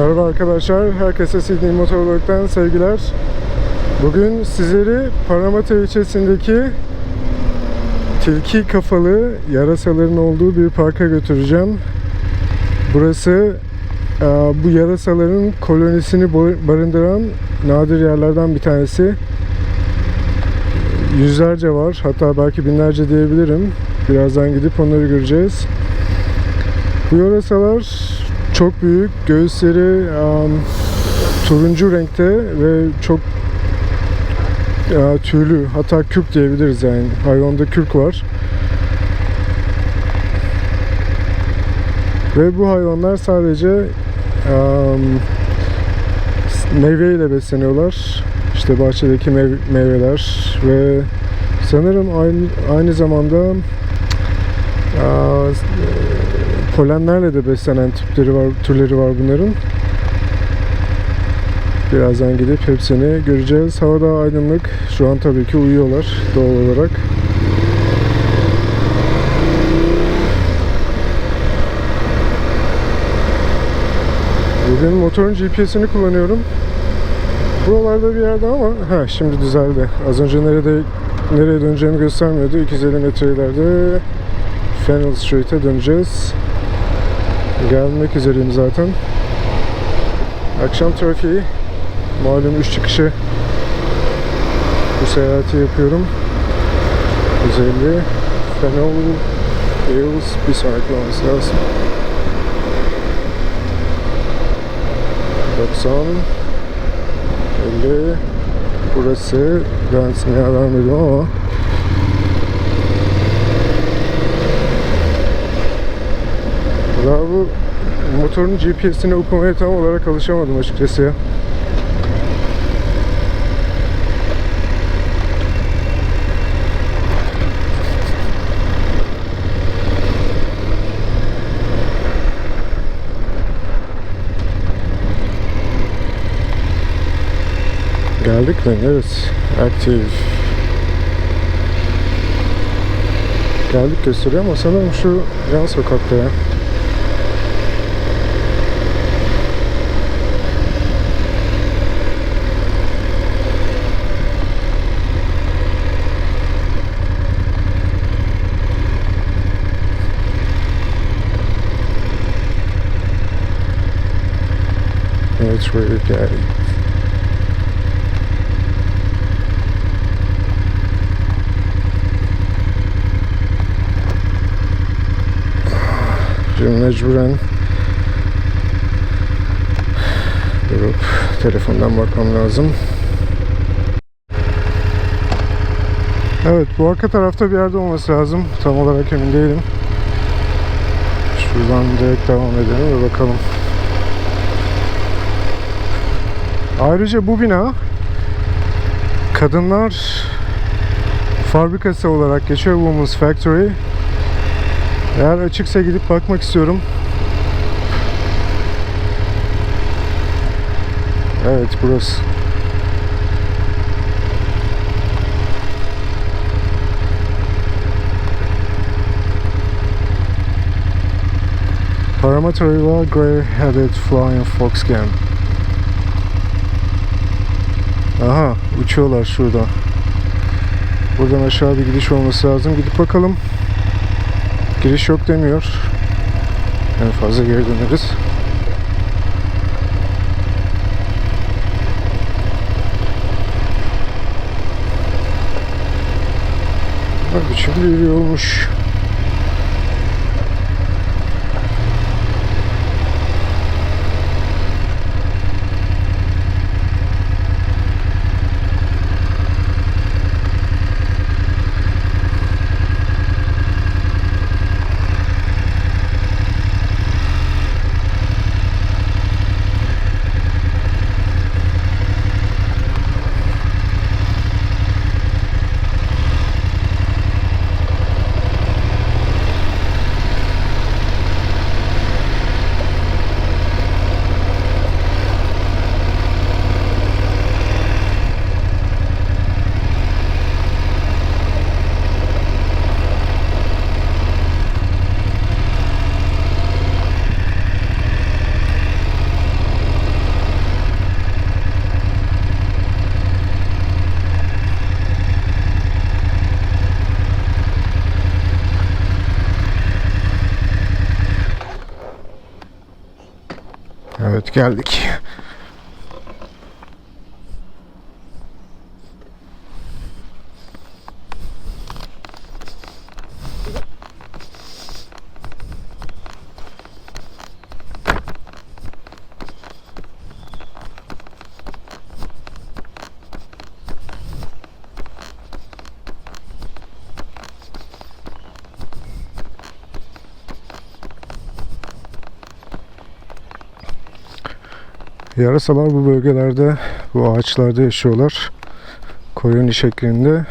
Merhaba arkadaşlar, herkese Sydney Motorolog'dan sevgiler. Bugün sizleri Parramatta ilçesindeki tilki kafalı yarasaların olduğu bir parka götüreceğim. Burası e, bu yarasaların kolonisini barındıran nadir yerlerden bir tanesi. Yüzlerce var, hatta belki binlerce diyebilirim. Birazdan gidip onları göreceğiz. Bu yarasalar çok büyük, göğüsleri um, turuncu renkte ve çok uh, tüylü, hatta kürk diyebiliriz yani. Hayvanda kürk var. Ve bu hayvanlar sadece um, meyveyle besleniyorlar. İşte bahçedeki mev- meyveler ve sanırım aynı, aynı zamanda uh, polenlerle de beslenen tipleri var, türleri var bunların. Birazdan gidip hepsini göreceğiz. Hava da aydınlık. Şu an tabii ki uyuyorlar doğal olarak. Bugün motorun GPS'ini kullanıyorum. Buralarda bir yerde ama ha şimdi düzeldi. Az önce nerede nereye döneceğimi göstermiyordu. 250 metre ileride Fennel Street'e döneceğiz. Gelmek üzereyim zaten. Akşam trafiği. Malum 3 çıkışı bu seyahati yapıyorum. 150 Fennel Hills bir sonraki olması lazım. 90 50 Burası ben sinyal vermedim ama Daha bu motorun GPS'ini okumaya tam olarak alışamadım açıkçası ya. Geldik mi? Evet. Active. Geldik gösteriyor ama sanırım şu yan sokakta ya. Evet buraya geldik. Şimdi mecburen durup telefondan bakmam lazım. Evet bu arka tarafta bir yerde olması lazım. Tam olarak emin değilim. Şuradan direkt devam edelim ve bakalım. Ayrıca bu bina kadınlar fabrikası olarak geçiyor Women's Factory. Eğer açıksa gidip bakmak istiyorum. Evet burası. River Grey-Headed Flying Fox Game. Aha uçuyorlar şurada. Buradan aşağı bir gidiş olması lazım. Gidip bakalım. Giriş yok demiyor. En fazla geri döneriz. Ne biçim bir Evet geldik. Yarasalar bu bölgelerde, bu ağaçlarda yaşıyorlar. Koloni şeklinde.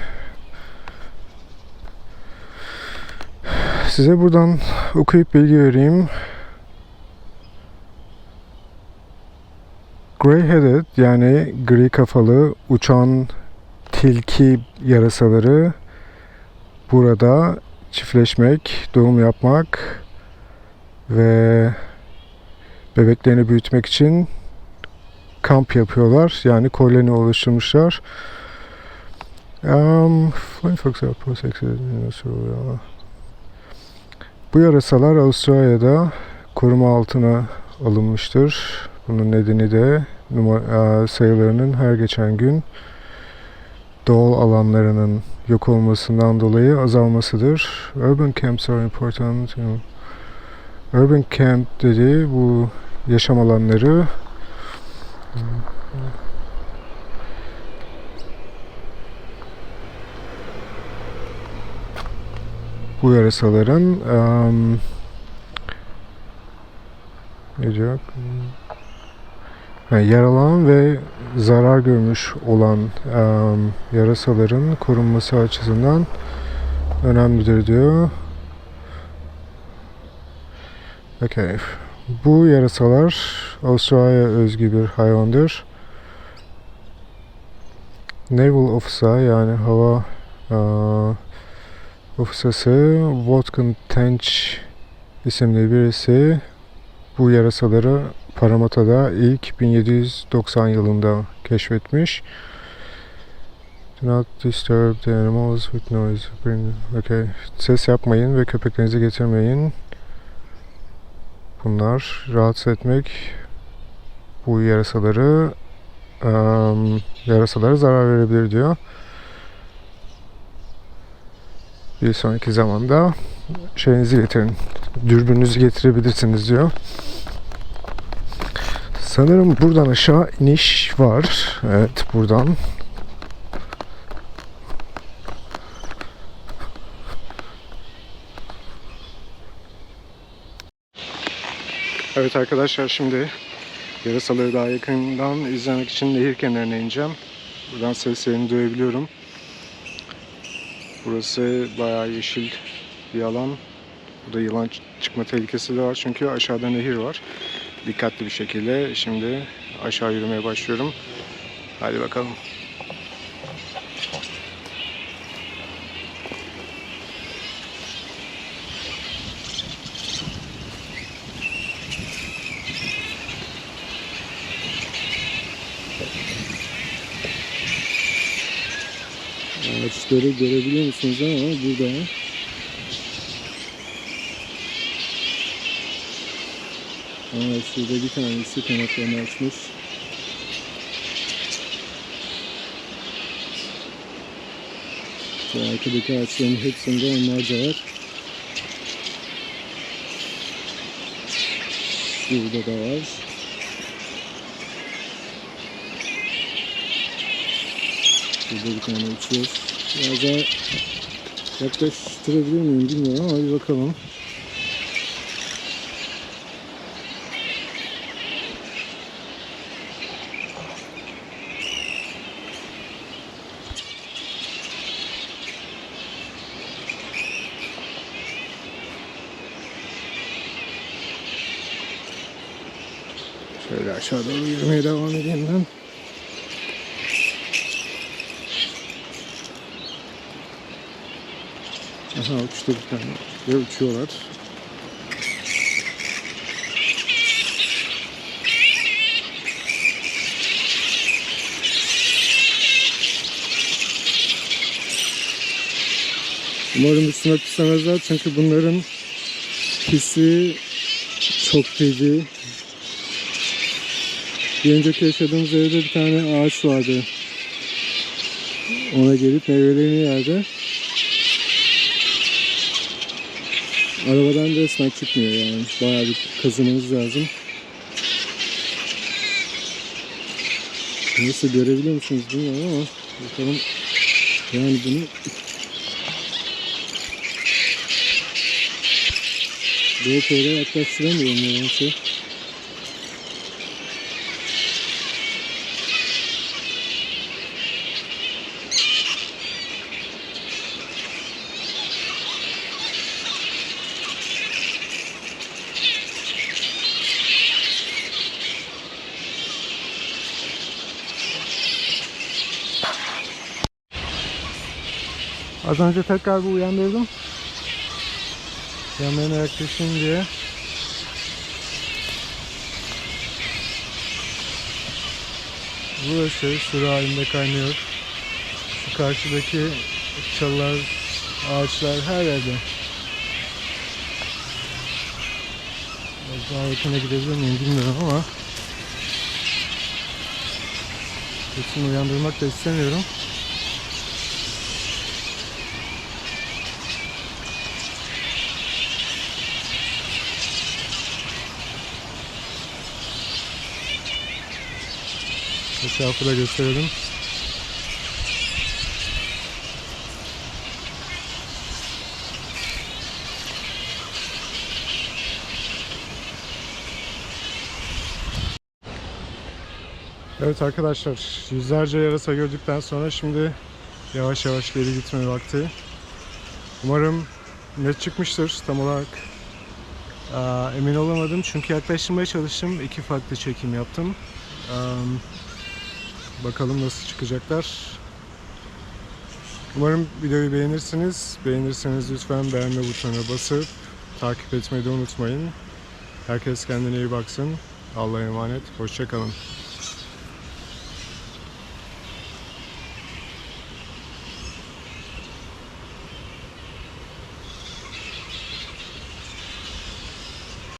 Size buradan okuyup bilgi vereyim. Grey-headed yani gri kafalı uçan tilki yarasaları burada çiftleşmek, doğum yapmak ve bebeklerini büyütmek için kamp yapıyorlar. Yani koloni oluşturmuşlar. Um. Bu yarasalar Avustralya'da koruma altına alınmıştır. Bunun nedeni de numara, sayılarının her geçen gün doğal alanlarının yok olmasından dolayı azalmasıdır. Urban camps are important. Urban camp dediği bu yaşam alanları bu yarasaların um, ne diyor? Ha, yaralanan ve zarar görmüş olan um, yarasaların korunması açısından önemlidir diyor. Okay. Bu yarasalar Avustralya özgü bir hayvandır. Naval Officer yani hava uh, ofisası Watkin Tench isimli birisi bu yarasaları Paramata'da ilk 1790 yılında keşfetmiş. Do not disturb the animals with noise. Okay. Ses yapmayın ve köpeklerinizi getirmeyin. Bunlar rahatsız etmek bu yarasaları um, yarasalara zarar verebilir diyor. Bir sonraki zamanda şeyinizi getirin. Dürbününüzü getirebilirsiniz diyor. Sanırım buradan aşağı iniş var. Evet buradan. Evet arkadaşlar şimdi yarasaları daha yakından izlemek için nehir kenarına ineceğim. Buradan seslerini duyabiliyorum. Burası bayağı yeşil bir alan. Burada yılan çıkma tehlikesi de var çünkü aşağıda nehir var. Dikkatli bir şekilde şimdi aşağı yürümeye başlıyorum. Hadi bakalım. Ağaçları görebiliyor musunuz ama burada Aa, şurada bir tanesi kanatlarını açmış. Şu arkadaki ağaçların hepsinde onlar da var. Burada da var. Burada bir tane uçuyor. Biraz daha yaklaştırabilir miyim bilmiyorum ama bir bakalım. Şöyle aşağı doğru yürümeye devam edeyim ben. Aha uçtu bir tane. Ve uçuyorlar. Umarım üstüme pislemezler çünkü bunların pisi çok feci. Bir önceki yaşadığımız evde bir tane ağaç vardı. Ona gelip meyvelerini yerdi. Arabadan resmen çıkmıyor yani. Bayağı bir kazımanız lazım. Nasıl görebiliyor musunuz bilmiyorum ama bakalım yani bunu GoPro'ya yaklaştıramıyorum nedense. Az önce tekrar bir uyandırdım. Yanlarına yaklaşayım diye. Burası sürü halinde kaynıyor. Şu karşıdaki çalılar, ağaçlar her yerde. Biraz daha yakına gidebilir miyim bilmiyorum ama Hepsini uyandırmak da istemiyorum. Etrafı da gösterelim. Evet arkadaşlar yüzlerce yarasa gördükten sonra şimdi yavaş yavaş geri gitme vakti. Umarım net çıkmıştır tam olarak emin olamadım çünkü yaklaştırmaya çalıştım. iki farklı çekim yaptım. Bakalım nasıl çıkacaklar. Umarım videoyu beğenirsiniz. Beğenirseniz lütfen beğenme butonuna basıp takip etmeyi de unutmayın. Herkes kendine iyi baksın. Allah'a emanet. Hoşçakalın.